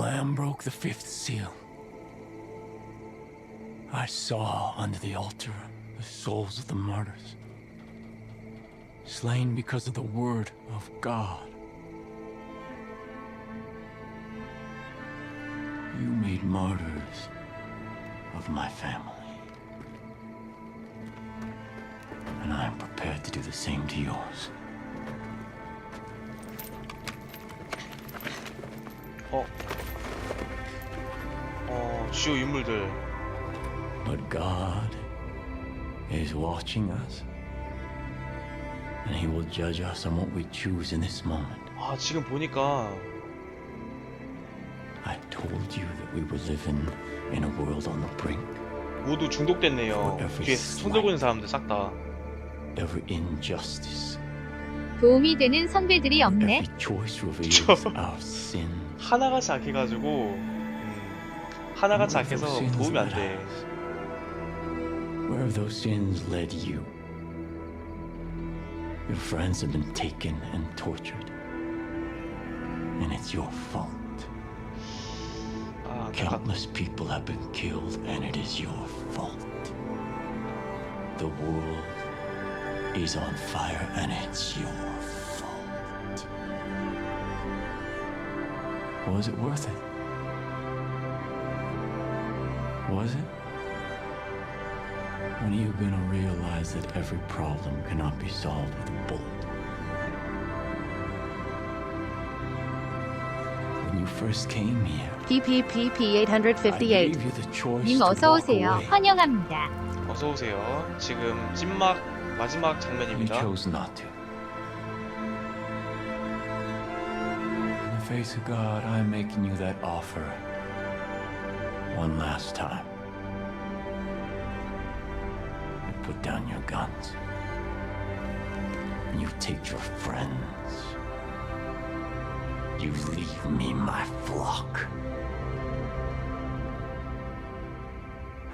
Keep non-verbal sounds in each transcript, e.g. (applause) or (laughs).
Lamb broke the fifth seal, I saw under the altar the souls of the martyrs, slain because of the word of God. You made martyrs of my family. And I am prepared to do the same to yours. 주요 인물들. But God is watching us. And He will judge us on what we choose in this moment. 아, 지금 보니까 I told you that we were living in a world on the brink. 모두 중독됐네요. 뒤에 손 들고 있는 사람들 싹 다. Every injustice, 도움이 되는 선배들이 없네. every choice reveals our sin. 하나같이 악해가지고 음, 하나같이 악해서 도움이 안 돼. Where have those sins led you? Your friends have been taken and tortured. And it's your fault. 아, 안타깝. Countless people have been killed, and it is your fault. The world is on fire, and it's your fault. Was it worth it? Was it? When are you gonna realize that every problem cannot be solved with a bullet? When you first came here, PPPP I 858. gave you the choice 님 to 어서 walk 오세요. away. 환영합니다. 어서 오세요. 지금 찐막 마지막 You 장면입니다. chose not to. In the face of God, I'm making you that offer. one last time. You put down your guns. You take your friends. You leave me my flock.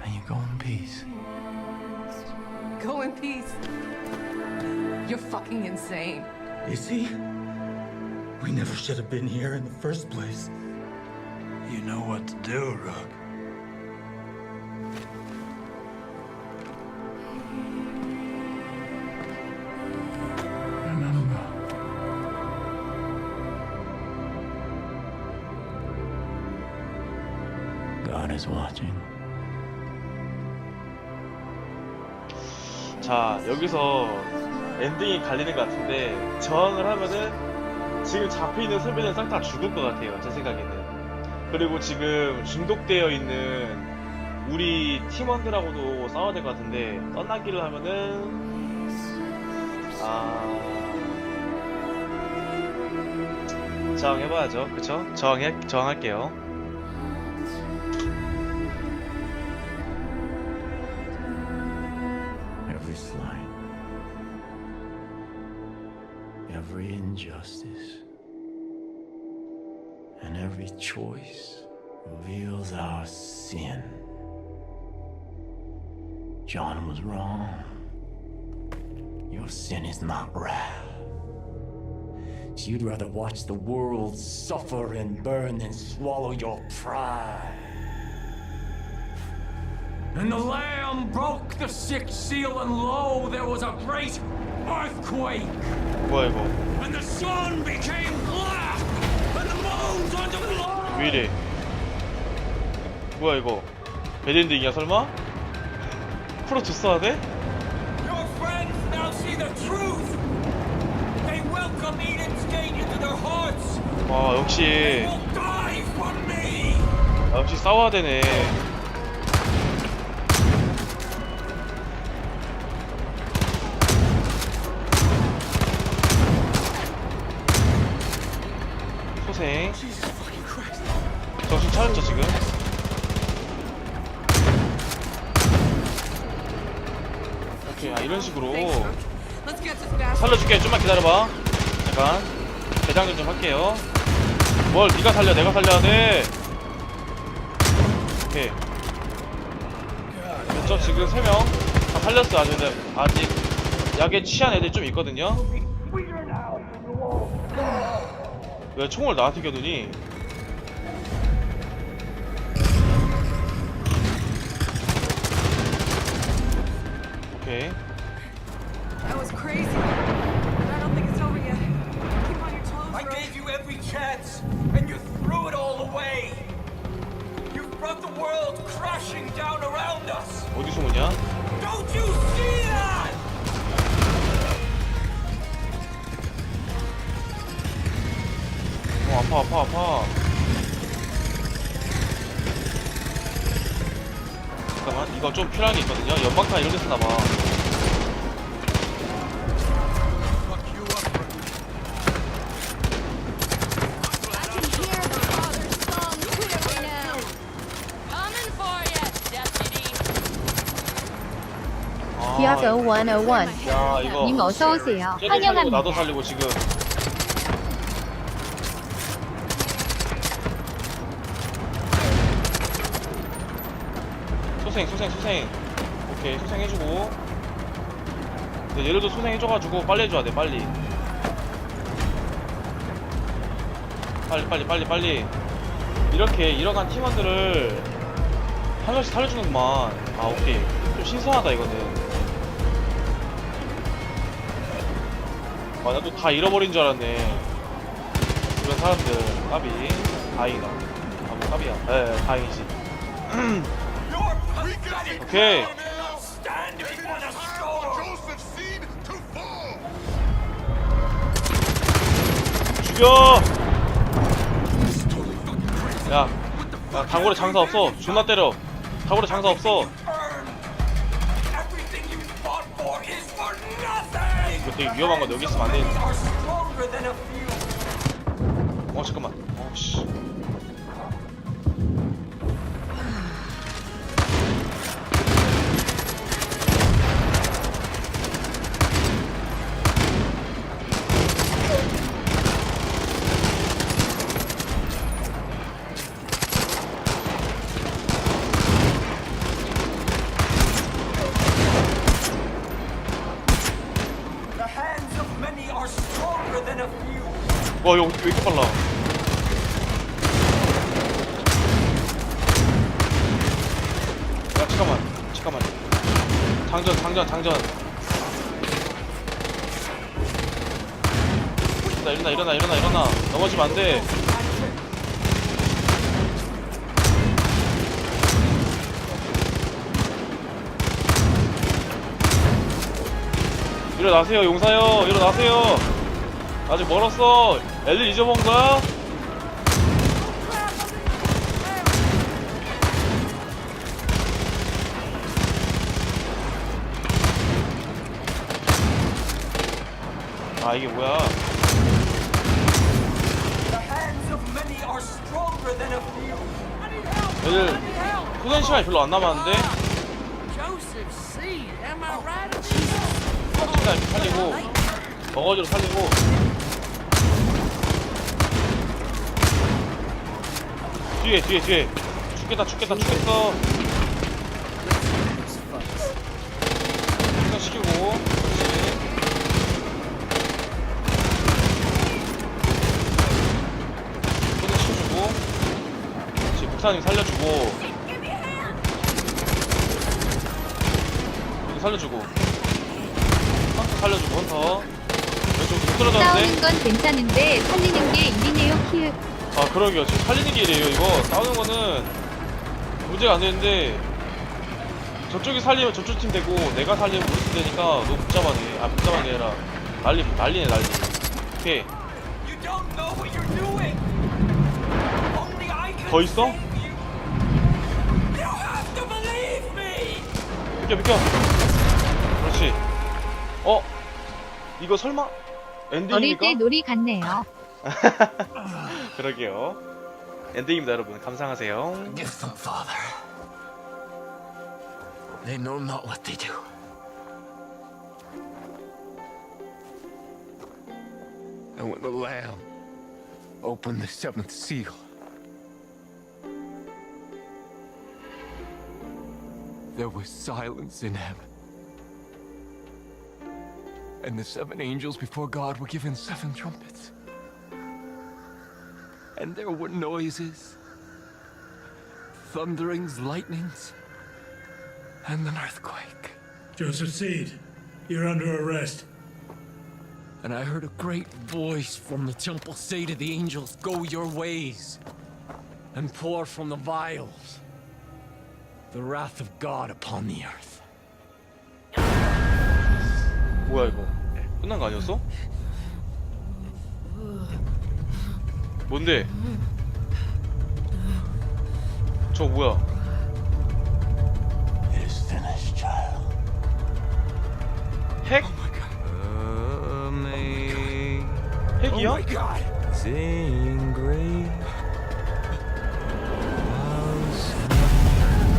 And you go in peace. Go in peace. You're fucking insane. Is he? We never should have been here in the first place. You know what to do, Rook. God is watching. 자 여기서 엔딩이 갈리는 것 같은데 저항을 하면은 지금 잡혀 있는 선배는 싹 다 죽을 것 같아요 제 생각에는 그리고 지금 중독되어 있는 우리 팀원들하고도 싸워야 될 것 같은데 떠나기를 하면은 아 저항해봐야죠 그쵸? 저항해, 저항할게요 every injustice, and every choice reveals our sin. John was wrong. Your sin is not wrath. You'd rather watch the world suffer and burn than swallow your pride. And the Lamb broke the sixth seal, and lo, there was a great earthquake. 뭐야 이거 And the sun became black, and the moon turned to blood. 왜 이래 뭐야 이거 배드엔딩이야 설마? 풀어줬어야 돼? Your friends now see the truth. They welcome Eden's gate into their hearts. 와 역시 will die for me. 아, 역시 싸워야 되네 소생. 정신 차렸죠 지금? 오케이 아 이런 식으로. 살려줄게. 좀만 기다려봐. 잠깐. 대장전 좀 할게요. 뭘 네가 살려. 내가 살려야 돼. 오케이. 그렇죠? 지금 3명. 다 살렸어 아직. 근데 아직 약에 취한 애들 좀 있거든요 왜 총을 나한테 겨누니 이거 좀 필요한 게 있거든요 연막탄 이런 데 쓰나봐 you, deputy. 아, 기아서 101. 야 이거 님 어서 오세요. 쟤도 살리고 나도 환영합니다. 살리고 지금 소생 소생 소생 오케이 소생 해주고 근데 얘들도 소생 해줘가지고 빨리 해줘야 돼 빨리 빨리 빨리 빨리 빨리 이렇게 잃어간 팀원들을 한 명씩 살려주는구만 아 오케이 좀 신선하다 이거는 아, 나도 다 잃어버린 줄 알았네. 주변 사람들, 까비. 다행이다. 아, 뭐, 까비야. 예, 다행이지. (clears throat) 오케이. 죽여! 야, 야, 당골에 장사 없어. 존나 때려. 당골에 장사 없어. 이거 되게 위험한 건데, 여기 있으면 안 few. 어, 잠깐만. 어, 씨. 와, 이거 왜 이렇게 빨라? 야, 잠깐만. 잠깐만. 장전, 장전, 장전. 일어나, 일어나, 일어나, 일어나. 넘어지면 안 돼. 일어나세요, 용사요. 일어나세요. 아직 멀었어. 엘리 잊어먹은 거야? 아 이게 뭐야? 애들 후전 시간이 별로 안 남았는데 이렇게 살리고 어거지로 살리고 뒤에 뒤에 뒤에. 죽겠다 죽겠다 죽겠어. 일단 시키고 그렇지. 일단 시켜주고 그렇지 목사님 살려주고. 여기 살려주고. 헌터 살려주고 헌터. 왼쪽 못 떨어졌는데. 싸우는 건 괜찮은데 살리는 게 일이네요. 키읔. 아 그러게요 지금 살리는 게 이래요 이거 싸우는 거는 문제가 안 되는데 저쪽이 살리면 저쪽 팀 되고 내가 살리면 우리 팀 되니까 너무 복잡하네 아 복잡한 게 아니라 난리 난리네 난리 오케이 더 있어? 비켜 비켜 그렇지 어? 이거 설마 어릴 엔딩입니까? 때 놀이 같네요. (laughs) 그러게요 엔딩입니다 여러분 감상하세요 Forgive them, Father. They know not what they do. And when the Lamb open the seventh seal. There was silence in heaven. And the seven angels before God were given seven trumpets. And there were noises, thunderings, lightnings, and an earthquake. Joseph Seed, you're under arrest. And I heard a great voice from the temple say to the angels, Go your ways, and pour from the vials the wrath of God upon the earth. 뭐야 이거? 끝난 거 아니었어? 뭔데? 저 뭐야? It is finished, child. 핵? 핵이야? Oh God! Sing great.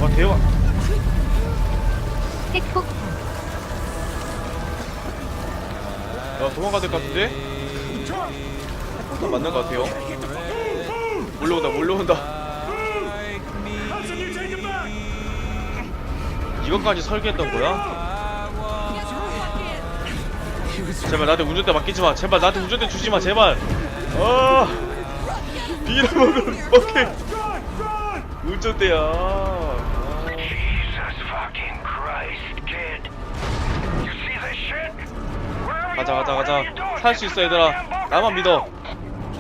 와 대박. 핵폭탄. 야 도망가야 될 것 같은데? 핵폭탄 맞는 것 같아요. 몰려온다 몰려온다. 이것까지 설계했던 거야? 제발 나한테 운전대 맡기지 마. 제발 나한테 운전대 주지 마. 제발. 아, 빌어먹은 오케이. 운전대야. 아. 가자 가자 가자. 살 수 있어 얘들아. 나만 믿어.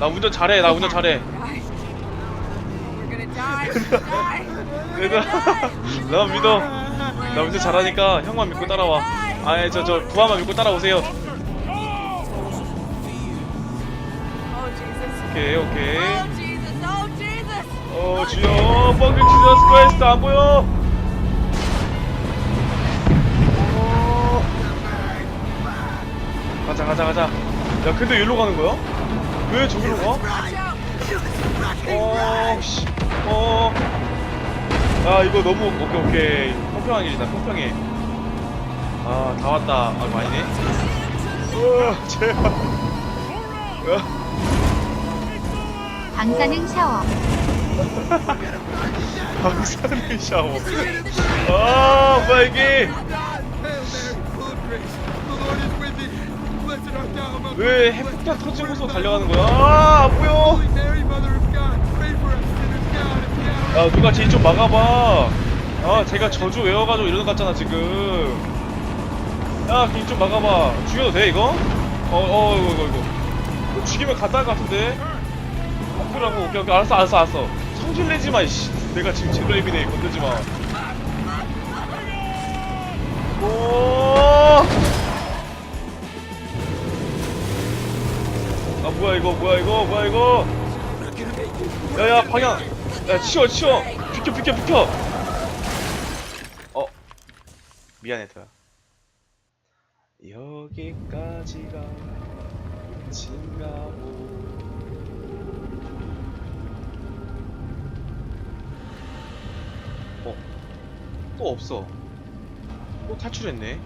나 운전 잘해. 나 운전 잘해. 얘들아. (laughs) 나만 믿어. 나 운전 잘하니까 형만 믿고 따라와. 아니 저저 부하만 믿고 따라오세요. 오케이 오케이. 어 주여 뻥크 지저스 크라이스트 안 보여 어. 가자 가자 가자 야 근데 여기로 가는 거야? 왜 저기로 가? 어씨 어. 아 이거 너무 오케이 오케이 평평한 길이다 평평해 아다 왔다 아 아니네 어 제발 어. 방사능 샤워. (laughs) 방사능 샤워. 아, 뭐야 이게? 왜 핵폭탄 터진 곳으로 달려가는 거야? 아, 안 보여. 야, 누가 쟤좀 막아봐. 아, 제가 저주 외워가지고 이러는 것 같잖아 지금. 야, 걔좀 막아봐. 죽여도 돼 이거? 어, 어, 이거 이거 이거. 죽이면 가짜일 것 같은데? 아프라고 오케이 오케이 알았어 알았어 알았어 성질 내지 마 이씨 내가 지금 제로앱이네 건들지 마 오! 아 뭐야 이거 뭐야 이거 뭐야 이거 야야 방향 야 치워 치워 비켜 비켜 비켜 어 미안해 토야 여기까지가 끝인가보 어? 또 없어. 또 탈출했네.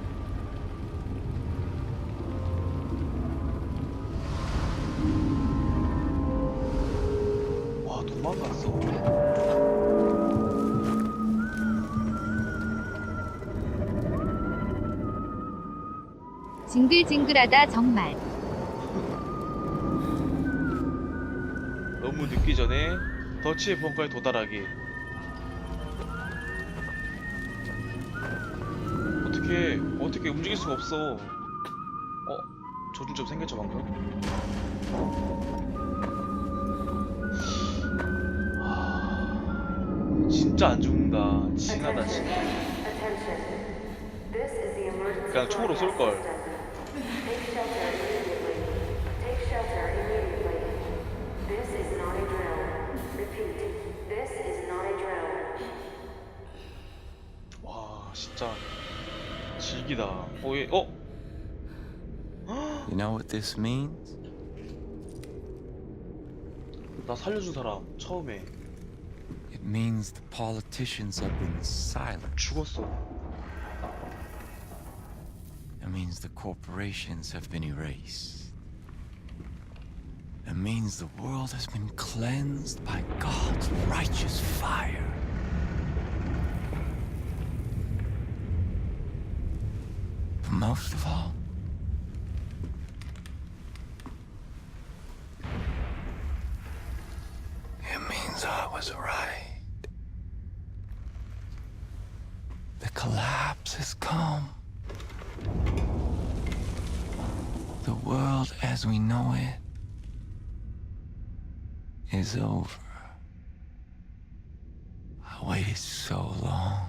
도망갔어. 징글징글하다 정말. 너무 늦기 전에 더치의 벙커에 도달하기. 어떻게 어떻게 움직일 수가 없어. 어? 조준 좀 생겼죠 방금? 하... 진짜 안 죽는다. 징하다 징. 그냥 총으로 쏠 걸. Take shelter immediately. This is not a drill. Repeat, this is not a drill. 와 진짜 질기다. 어 얘, 어? You know what this means? 나 살려준 사람 처음에 It means the politicians have been silent. 죽었어. It means the corporations have been erased. It means the world has been cleansed by God's righteous fire. But most of all, means I was right. The collapse has come. The world as we know it is over. I waited so long.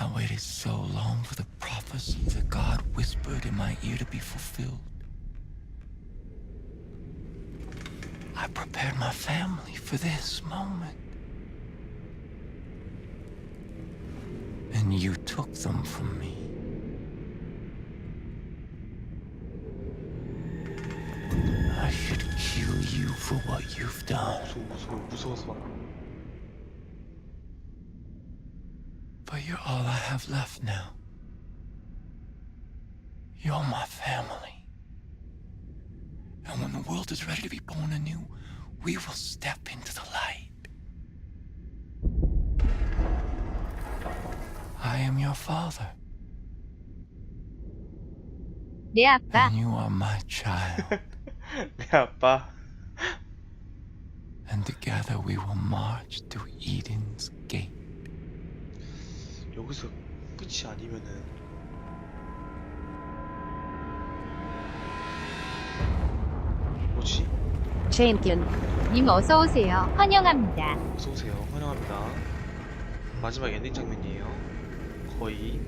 I waited so long for the prophecy that God whispered in my ear to be fulfilled. I prepared my family for this moment. And you took them from me. I should kill you for what you've done. But you're all I have left now. You're my family. And when the world is ready to be born anew, we will step into the light. I am your father, 내 아빠. and you are my child. (laughs) 내 아빠 and together we will march through Eden's gate. 여기서 끝이 아니면은 챔피언. 님 어서 오세요. 환영합니다. 어서 오세요 환영합니다 마지막 엔딩 장면이에요 거의